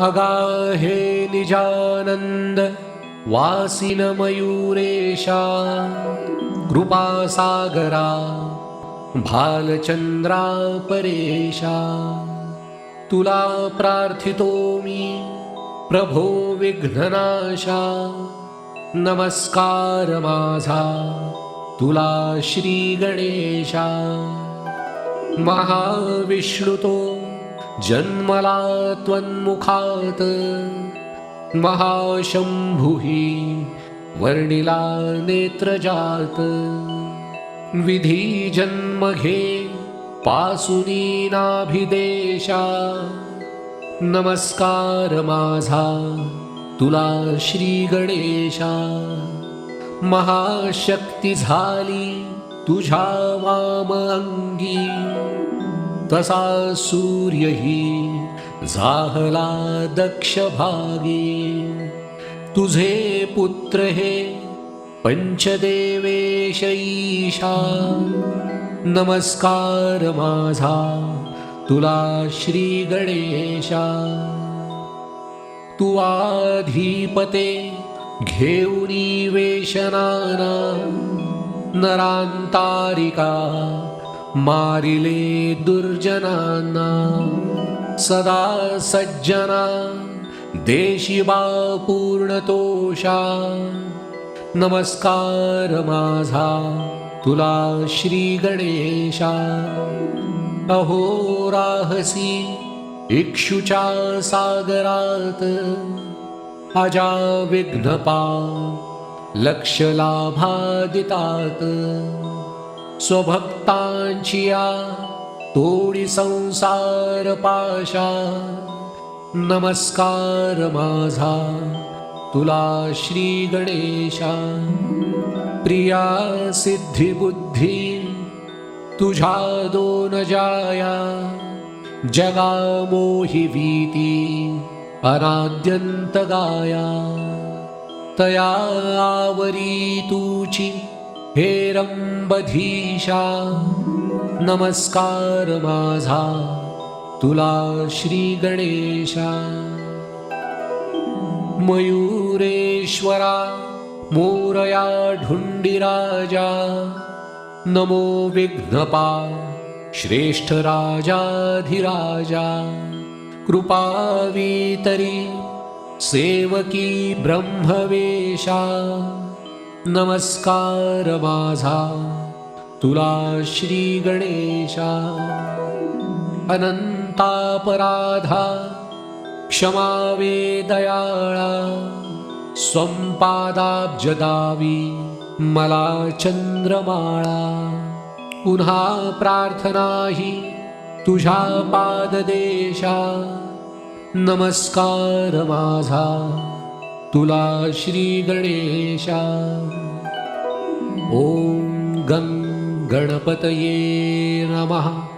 अगाहे निजानन्द वासिनमयूरेशा कृपासागरा भालचन्द्रा परेशा। तुला प्रार्थितो मी प्रभो विघ्ननाशा। नमस्कार माझा तुला श्री गणेशा। महाविष्णुतो जन्मला त्वन्मुखात महाशंभुही वर्णिला नेत्रजात। विधी जन्म घे पासुनीनाभिदेशा। नमस्कार माझा तुला श्री गणेशा महाशक्ती झाली तुझ्या वाम अंगी। तसा सूर्यही झाहला दक्ष भागी. तुझे पुत्र हे पंचदेवेशईशा नमस्कार माझा तुला श्री गणेशा. तू आधीपते घेऊनी वेशनाना नरांतारिका. मारिले दुर्जनांना सदा सज्जना देशिबा पूर्णतोषा नमस्कार माझा तुला श्री गणेशा। अहो राहसी इक्षुच्या सागरात। अजा विघ्नपा लक्ष लाभादितात स्वभक्तांची तोडी संसार पाशा नमस्कार माझा तुला श्री गणेशा. प्रिया सिद्धी बुद्धी तुझ्या दोन जाया जगा भीती अनाद्यंत गाया. तया आवरी तुची हेरंबधीशा नमस्कार माझा तुला श्री गणेशा मयूरेश्वरा मोरया ढुंडिराजा नमो विघ्नपा श्रेष्ठ राजाधिराजा कृपावीतरी सेवकी ब्रह्मवेशा नमस्कार माझा तुला श्री गणेशा. अनंतापराधा क्षमावे दयाळा स्वंपादाब्जदावी मला चंद्रमाळा. पुन्हा प्रार्थनाही तुझ्या पाददेशा. नमस्कार माझा. तुला श्री गणेशा. ॐ गं गणपतये नमः.